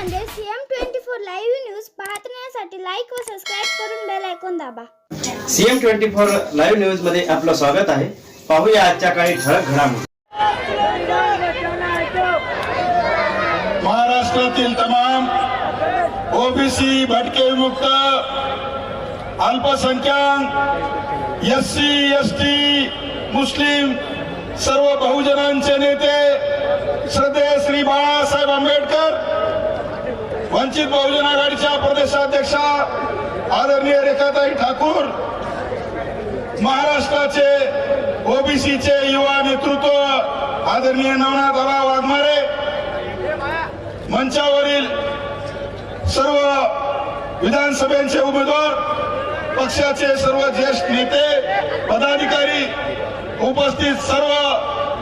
Nanded CM twenty four live news पाहण्यासाठी like व subscribe करून बेल ऐकून दाबा. सीएम ट्वेंटी फोर लाईव्ह न्यूजमध्ये आपलं स्वागत आहे. पाहूया आजच्या काही ठळक घडामोडी. महाराष्ट्रातील तमाम ओबीसी भटके विमुक्त अल्पसंख्याक एस सी एस टी मुस्लिम सर्व बहुजनांचे नेते श्रद्धेय श्री बाळासाहेब आंबेडकर वंचित बहुजन आघाडीच्या प्रदेशाध्यक्षा आदरणीय रेखाताई ठाकूर महाराष्ट्राचे ओबीसीचे युवा नेतृत्व आदरणीय नवनाथ आबा वाघमारे मंचावरील सर्व विधानसभेचे उमेदवार पक्षाचे सर्व ज्येष्ठ नेते पदाधिकारी उपस्थित सर्व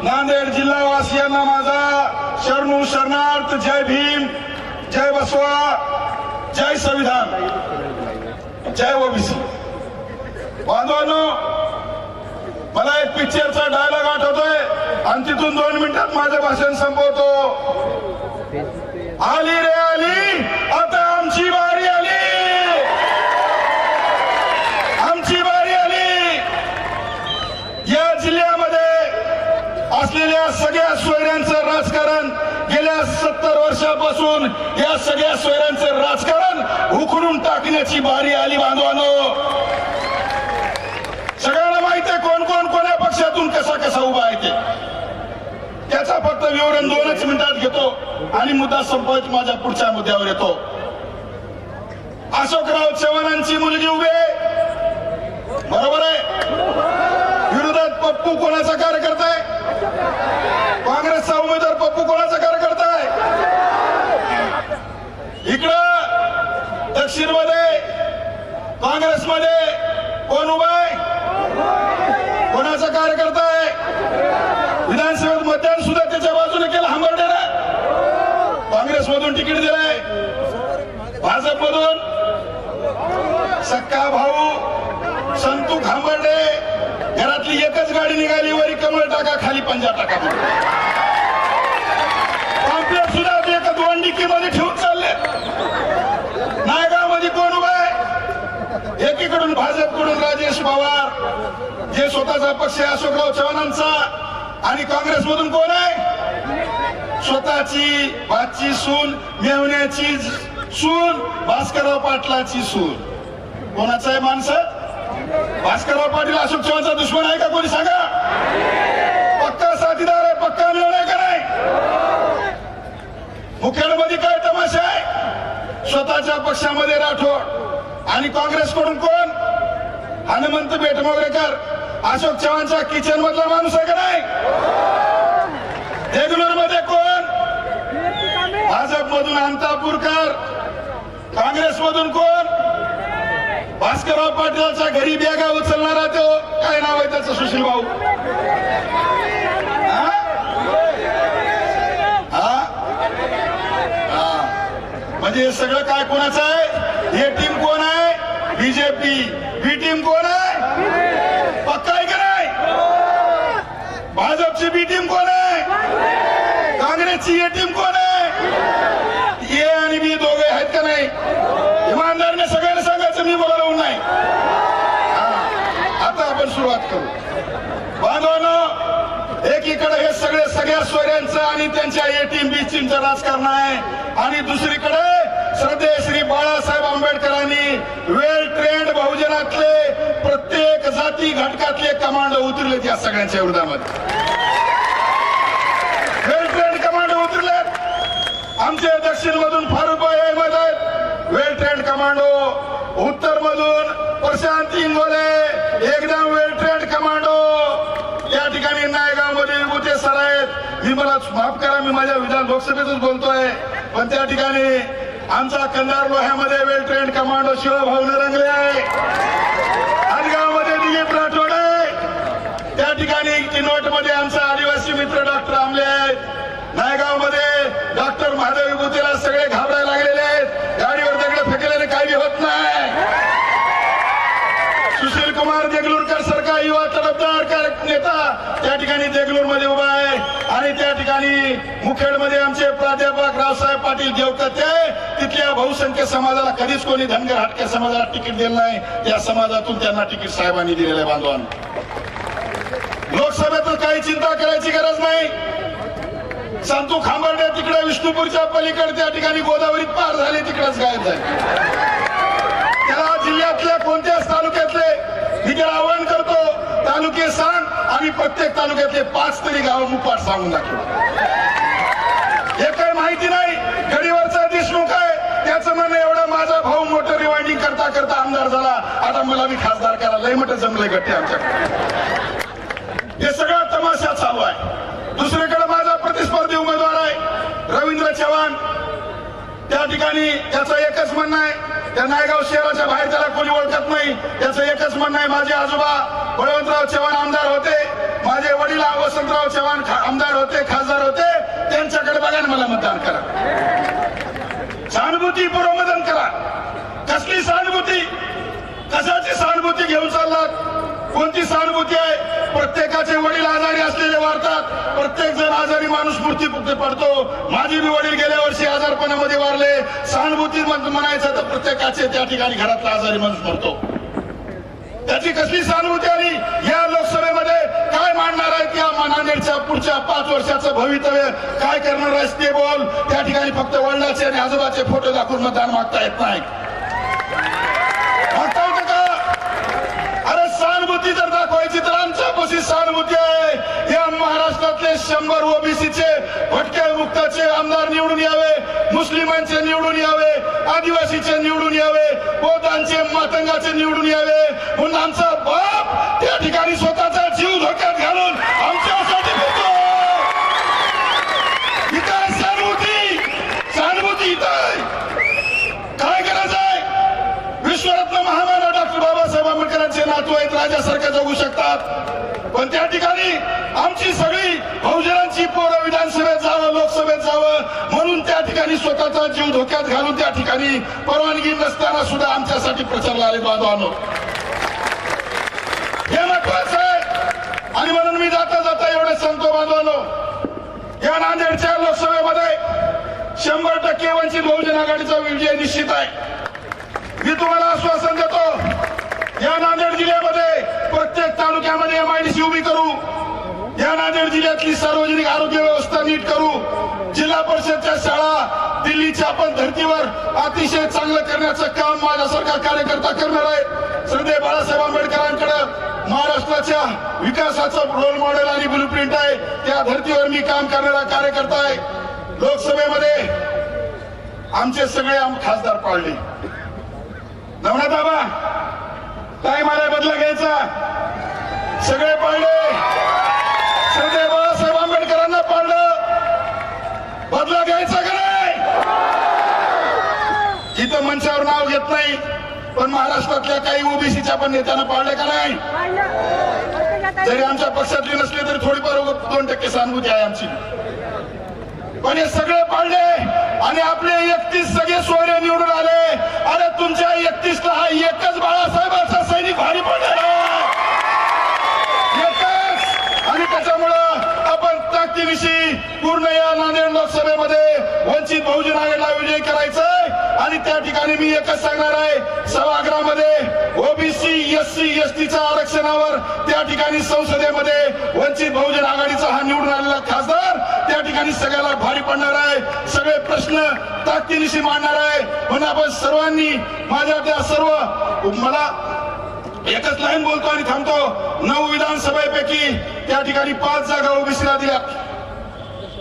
नांदेड जिल्हावासियांना माझा शरणू शरणार्थ जय भीम. जय बसवा जय संविधान जय ओबीसी. बांधवानो मला एक पिक्चरचा डायलॉग आठवतोय. आणि तिथून दोन मिनिटात माझं भाषण संपवतो. आली रे आली करून या सगळ्या सोयऱ्यांचं राजकारण उखडून टाकण्याची बारी आली बांधवानो. सगळ्यांना माहिती आहे कोण कोण कोण्या पक्षातून कसा कसा उभा आहे ते. त्याचा फक्त विवरण दोनच मिनिटात घेतो आणि मुद्दा संपत माझ्या पुढच्या मुद्द्यावर येतो. अशोकराव चव्हाणांची मुलगी उभे बरोबर आहे? विरोधात पप्पू कोणाचा कार्यकर्ता आहे? काँग्रेसचा उमेदवार पप्पू कोणाचा कार्यकर्ता आहे इकडं मध्ये काँग्रेसमध्ये कोण उभा आहे? कोणाचा कार्यकर्ता आहे? विधानसभेत मतदान सुद्धा त्याच्या बाजूने केलं हंबर्डेला काँग्रेसमधून तिकीट दिलंय. भाजपमधून सक्का भाऊ संतू खांबर्डे घरातली एकच गाडी निघाली वरी कमळ टाका खाली पंजा टाका पाम्पलेट सुद्धा ते एका दोन डिक्कीमध्ये ठेवून चालले. नायगावमध्ये कोण उभा आहे एकीकडून भाजपकडून राजेश पवार जे स्वतःचा पक्ष आहे अशोकराव चव्हाणांचा. आणि काँग्रेसमधून कोण आहे? स्वतःची बाची सून मेवण्याची सून भास्करराव पाटलाची सून. कोणाचं आहे माणसं? भास्करराव पाटील अशोक चव्हाणचा दुश्मन आहे का? कोणी सांगा? पक्का साथीदार आहे पक्का निर्णय आहे का नाही? मुखेडमध्ये काय तमाशा आहे? स्वतःच्या पक्षामध्ये राठोड. आणि काँग्रेसकडून कोण? हनुमंत बेटमोगरेकर. अशोक चव्हाणच्या किचन मधला माणूस आहे का नाही? रेग्युलरमध्ये कोण? भाजपमधून अंतापूरकर काँग्रेसमधून कोण? भास्करराव पाटीलच्या घरी बेगा उचलणारा तो. काय नाव आहे त्याचं सुशील भाऊ हा? हा? म्हणजे हे सगळं काय कोणाचं आहे? हे टीम कोण आहे? बीजेपी ही टीम कोण आहे पक्का आहे का नाही भाजपची बी टीम कोण आहे काँग्रेसची ए टीम कोण आहे ए आणि बी दोघे आहेत का नाही इमानदारीने सगळ्यांना सांगायचं मी बोलायला नाही आता आपण सुरुवात करू बांधवानं एकीकडे हे सगळे सगळ्या सोयऱ्यांचं आणि त्यांच्या ए टीम बी टीमचं राजकारण आहे आणि दुसरीकडे श्रद्धे श्री बाळासाहेब आंबेडकरांनी वेल ट्रेंड बहुजनातले प्रत्येक जाती घटकातले कमांड उतरले त्या सगळ्यांच्या विरोधामध्ये वेल ट्रेंड कमांडो उतरलेत आमचे दक्षिण मधून फारुकभाई अहमद आहेत वेल ट्रेंड कमांडो उत्तर मधून प्रशांत इंगोले एकदम वेल ट्रेंड कमांडो या ठिकाणी नायगावमध्ये विभूते सर आहेत. मी मला माफ करा मी माझ्या विधान लोकसभेतच बोलतोय. पण त्या ठिकाणी आमचा Kandhar लोह्यामध्ये well trained commando Shivbhau रंगले आहे आदगावमध्ये दिलीप राठोड आहे त्या ठिकाणी किनवटमध्ये आमचा आदिवासी मित्र डॉक्टर आमले आहेत नायगावमध्ये डॉक्टर महादेव विभूतीला सगळे घाबरायला लागलेले आहेत गाडीवर दगड फेकल्याने काही होत नाही सुशील कुमार नेता? त्या ठिकाणी देगलूरमध्ये उभा आहे. आणि त्या ठिकाणी मुखेडमध्ये आमचे प्राध्यापक रावसाहेब पाटील देवकते तिथल्या बहुसंख्य समाजाला कधीच कोणी धनगर हटक्या समाजाला तिकीट दिलं नाही. त्या समाजातून त्यांना तिकीट साहेबांनी दिलेलं आहे बांधवांना. लोकसभेत काही चिंता करायची गरज नाही. संतू खांबर्डे तिकडे विष्णुपूरच्या पलीकडे त्या ठिकाणी गोदावरीत पार झाले तिकडेच गायब झाले. त्याला जिल्ह्यातल्या कोणत्याच तालुक्यातले मी त्याला आवाहन करतो तालुके सांग आणि प्रत्येक तालुक्यातले पाच तरी गाव मुपाट सांगून दाखव हे काही माहिती नाही गडीवरचा देशमुख आहे त्याचं म्हणणं एवढा माझा भाऊ मोटर रिवाइंडिंग करता करता आमदार झाला आता मला मी खासदार करा लय मोठं जमलंय गट्टे आमच्याकडे. हे सगळा तमाशा चालू आहे. दुसरीकडे माझा प्रतिस्पर्धी उमेदवार आहे रवींद्र चव्हाण. त्या ठिकाणी त्याचं एकच म्हणणं आहे त्या नायगाव शहराच्या बाहेर त्याला कोणी ओळखत नाही त्याचं एकच म्हणणं आहे माझे आजोबा वसंतराव चव्हाण आमदार होते माझे वडील वसंतराव चव्हाण आमदार होते खासदार होते त्यांच्याकडे बघा मला मतदान करा. सहानुभूती मतदान करा. कसली सहानुभूती? कशाची सहानुभूती घेऊन चाललात? कोणती सहानुभूती आहे? प्रत्येकाचे वडील आजारी असलेले वारतात प्रत्येक जण आजारी माणूस मृत्यू पडतो. माझे बी वडील गेल्या वर्षी आजारपणामध्ये वारले. सहानुभूती म्हणायचं तर प्रत्येकाचे त्या ठिकाणी घरातला आजारी माणूस मरतो. त्याची कसली सहानुभूती आली? या लोकसभेमध्ये काय मांडणार आहेत त्या नांदेडच्या पुढच्या पाच वर्षाचं भवितव्य? काय करणार आहेस ते बोल. त्या ठिकाणी फक्त वडिलाचे आणि आजोबाचे फोटो दाखवून मतदान मागता येत नाही. मागता येतं का? अरे सहानुभूती जर दाखवायची तर आमच्या पशी सहानुभूती आहे. या महाराष्ट्रातले शंभर ओबीसीचे भटके मुक्ताचे आमदार निवडून यावे मुस्लिमांचे निवडून यावे आदिवासीचे निवडून यावे बौद्धांचे मातंगाचे निवडून यावे. म्हणून आमचा बाप त्या ठिकाणी स्वतःचा जीव धोक्यात घालून आमच्यासाठी बोलतो इथं आहे सहानुभूती सहानुभूती इथं आहे काय गरज आहे विश्वरत्न महामानव डॉक्टर बाबासाहेब आंबेडकरांचे नातू आहेत राजासारखे जगू शकतात पण त्या ठिकाणी आमची सगळी बहुजनांची पोरं विधानसभेत जावं लोकसभेत जावं म्हणून त्या ठिकाणी स्वतःचा जीव धोक्यात घालून त्या ठिकाणी परवानगी नसताना सुद्धा आमच्यासाठी प्रचारला आले बांधवांनो. हे महत्वाचं आहे. आणि म्हणून मी जाता जाता एवढे सांगतो बांधवांनो. या नांदेडच्या लोकसभेमध्ये शंभर टक्के वंचित बहुजन आघाडीचा विजय निश्चित आहे. मी तुम्हाला आश्वासन देतो या नांदेड जिल्ह्यामध्ये तालुक्यामध्ये एमआयडीसी उभी करू. या नांदेड जिल्ह्यातली सार्वजनिक आरोग्य व्यवस्था नीट करू. जिल्हा परिषदच्या शाळा दिल्लीच्या पण धर्तीवर अतिशय चांगलं करण्याचं काम माझ्यासारखा कार्यकर्ता करणार आहे. श्रद्धे बाळासाहेब आंबेडकरांकडे महाराष्ट्राच्या विकासाचं रोल मॉडेल आणि ब्लू प्रिंट आहे. त्या धर्तीवर मी काम करणारा कार्यकर्ता आहे. लोकसभेमध्ये आमचे सगळे आम खासदार पाळले. नवनाथ बाबा काय मला बदला घ्यायचा. सगळे पाळले श्रद्धे बाळासाहेब आंबेडकरांना पाळलं बदला घ्यायचा का नाही? इथं मंचावर नाव घेत नाही पण महाराष्ट्रातल्या काही ओबीसीच्या पण नेत्यांना पाळले का नाही? जरी आमच्या पक्षातली नसली तरी थोडीफार दोन टक्के सहानुभूती आहे आमची. पण हे सगळे पाळले आणि आपले एकतीस सगळे सोयरे निवडून आले अरे तुमच्या एकतीस ला हा एकच बाळासाहेबांचा सैनिक भारी पडलेला आहे. एकच आणि त्याच्यामुळं आपण ताकदीनिशी पूर्ण या नांदेड लोकसभेमध्ये वंचित बहुजन आघाडीला विजय करायचंय आणि त्या ठिकाणी मी एकच सांगणार आहे सभागृहामध्ये ओबीसी एस सी एस आरक्षणावर त्या ठिकाणी संसदेमध्ये वंचित बहुजन आघाडीचा हा निवडून आलेला खासदार त्या ठिकाणी सगळ्याला भारी पडणार आहे. सगळे प्रश्न ताकदीनिशी मांडणार आहे. म्हणून आपण सर्वांनी माझ्या त्या सर्व मला एकच लाईन बोलतो आणि थांबतो. नऊ विधानसभेपैकी त्या ठिकाणी पाच जागा ओबीसीला दिल्यात.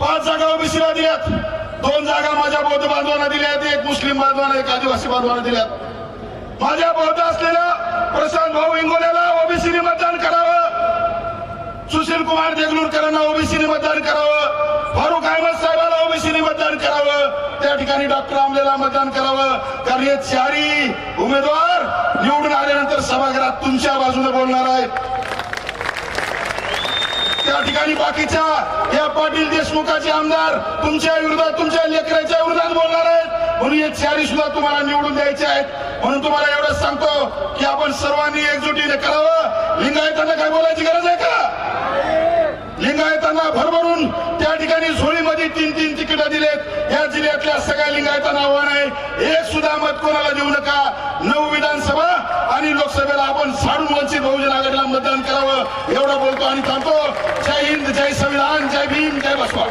पाच जागा ओबीसीला दिल्यात. दोन जागा माझ्या बौद्ध बांधवांना दिल्यात एक मुस्लिम बांधवांना एक आदिवासी बांधवांना दिल्यात माझ्या बौद्ध असलेल्या प्रशांत भाऊ इंगोल्याला ओबीसीने मतदान करावं. सुशील कुमार देगलूरकरांना ओबीसीने मतदान करावं. फारुख अहमद साहेबांना ओबीसीने मतदान करावं. त्या ठिकाणी डॉक्टर आमलेला मतदान करावं. कारण हे चारही उमेदवार निवडून आल्यानंतर सभागृहात तुमच्या बाजूने बोलणार आहेत. त्या ठिकाणी बाकीच्या या पाटील देशमुखाचे आमदार तुमच्या विरोधात तुमच्या लेकराच्या विरोधात बोलणार आहेत. म्हणून एक चारी सुद्धा तुम्हाला निवडून द्यायचे आहेत. म्हणून तुम्हाला एवढंच सांगतो की आपण सर्वांनी एकजुटीने करावं. लिंगायतांना काय बोलायची गरज आहे का? लिंगायतांना भरभरून त्या ठिकाणी झोळीमध्ये तीन तीन तिकीट दिलेत. या जिल्ह्यातल्या सगळ्या लिंगायतांना आव्हान आहे. एक सुद्धा मत कोणाला देऊ नका? नऊ विधानसभा आणि लोकसभेला आपण साडून वंचित बहुजन आघाडीला मतदान करावं. एवढं बोलतो आणि थांबतो. जय हिंद जय संविधान जय भीम जय बसवा.